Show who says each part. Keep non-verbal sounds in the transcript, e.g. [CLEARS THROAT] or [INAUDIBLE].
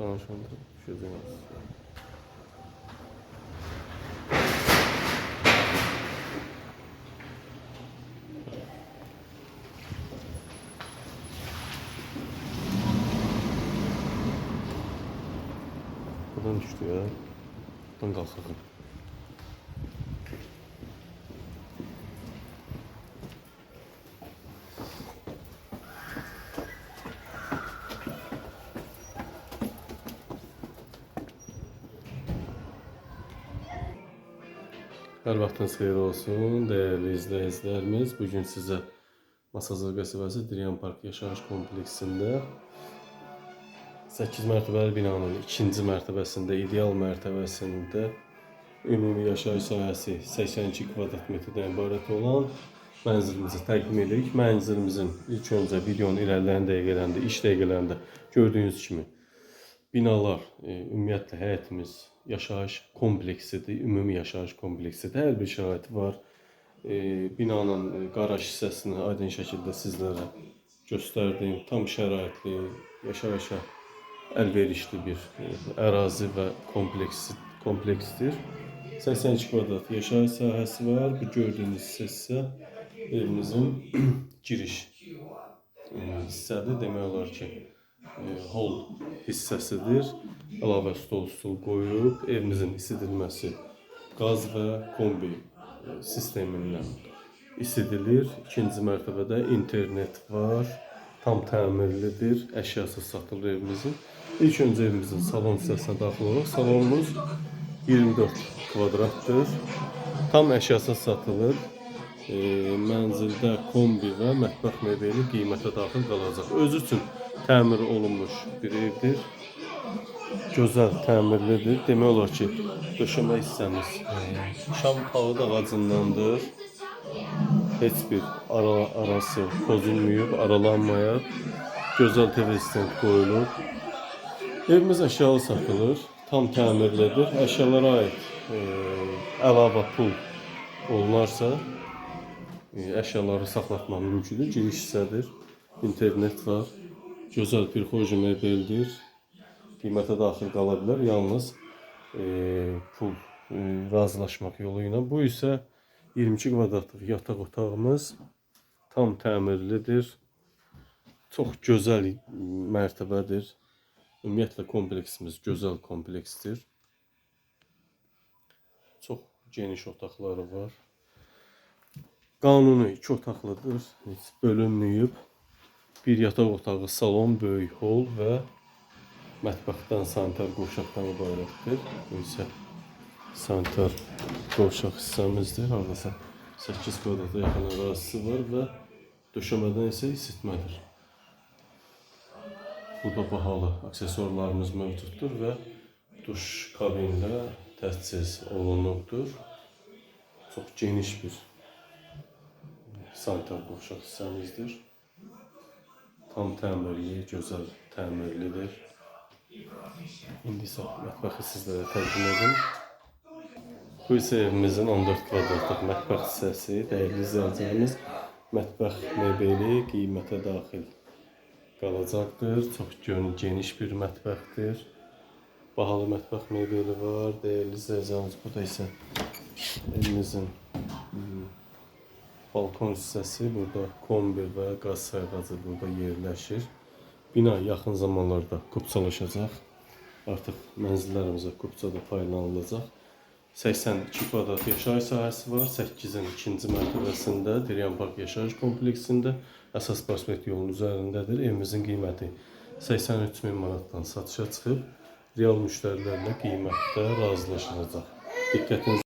Speaker 1: danışanda düşəcəyik. Buradan düşdü ya. Buradan qalxaq. Hər vaxtınız xeyir olsun, dəyərli izləyicilərimiz. Bu gün sizə Masazır qəsəbəsi Diryan Park yaşayış kompleksində 8 mərtəbəli binanın ikinci mərtəbəsində, ideal mərtəbəsində ümumi yaşayış sahəsi 82 kvadrat metrdən ibarət olan mənzilimizi təqdim edirik. Mənzilimizin ilk öncə videonun irəliləyən dəqiqələrində, iş dəqiqələrində gördüyünüz kimi binalar, e, ümumiyyətlə həyətimiz yaşayış kompleksidir, ümumi yaşayış kompleksidir. Hər bir şəraiti var. E, binanın e, qaraj hissəsini aydın şəkildə sizlərə göstərdim. Tam şəraitli, yaşayışa əlverişli bir ərazi və kompleks kompleksdir. 82 kvadrat yaşayış sahəsi var. Bu gördüyünüz hissə evimizin [CLEARS THROAT] giriş hissədir. Demək olar ki, hol hissəsidir. Əlavə stol stul qoyub evimizin isidilməsi qaz və kombi e, sistemindən isidilir. İkinci mərtəbədə internet var. Tam təmirlidir. Əşyası satılır evimizin. İlk öncə evimizin salon hissəsinə daxil olaq. Salonumuz 24 kvadratdır. Tam əşyası satılır. E, mənzildə kombi və mətbəx mebeli qiymətə daxil qalacaq. Özü üçün təmir olunmuş bir evdir. Gözəl təmirlidir. Demək olar ki, döşəmə hissəmiz şam palıd ağacındandır. Heç bir ara arası pozulmayıb, aralanmayıb. Gözəl TV stent qoyulub. Evimiz əşyalı satılır. Tam təmirlidir. Əşyalara aid e, pul olunarsa e, əşyaları saxlatmaq mümkündür. Giriş hissədir. İnternet var. Gözəl bir xoş mebeldir. Qiymətə daxil qala bilər. Yalnız e, pul e, razılaşmaq yolu ilə. Bu isə 22 kvadratlıq yataq otağımız tam təmirlidir. Çox gözəl mərtəbədir. Ümumiyyətlə kompleksimiz gözəl kompleksdir. Çox geniş otaqları var. Qanuni iki otaqlıdır. Heç bölünməyib. Bir yataq otağı, salon, böyük hol və mətbəxdən sanitar qovşaqdan ibarətdir. Bu isə sanitar qovşaq hissəmizdir. Hardasa 8 kvadrata yaxın ərazisi var və döşəmədən isə isitmədir. Burada bahalı aksesuarlarımız mövcuddur və duş kabinlə təchiz olunubdur. Çox geniş bir sanitar qovşaq hissəmizdir. Tam təmirli, gözəl təmirlidir. İndi isə mətbəxi sizlərə təqdim edim. Bu isə evimizin 14 kvadratlıq mətbəx hissəsi, dəyərli izləyicilərimiz. Mətbəx mebeli qiymətə daxil qalacaqdır. Çox geniş bir mətbəxdir. Bahalı mətbəx mebeli var. Dəyərli izləyicilərimiz, bu da isə evimizin balkon hissəsi. Burada kombi və qaz sayğacı burada yerləşir. Bina yaxın zamanlarda kupçalaşacaq. Artıq mənzillərimizə kupça da paylanılacaq. 82 kvadrat yaşayış sahəsi var. 8-in ikinci mərtəbəsində Diryan Park yaşayış kompleksində əsas prospekt yolunun üzərindədir. Evimizin qiyməti 83 min manatdan satışa çıxıb real müştərilərlə qiymətdə razılaşılacaq. Diqqətinizi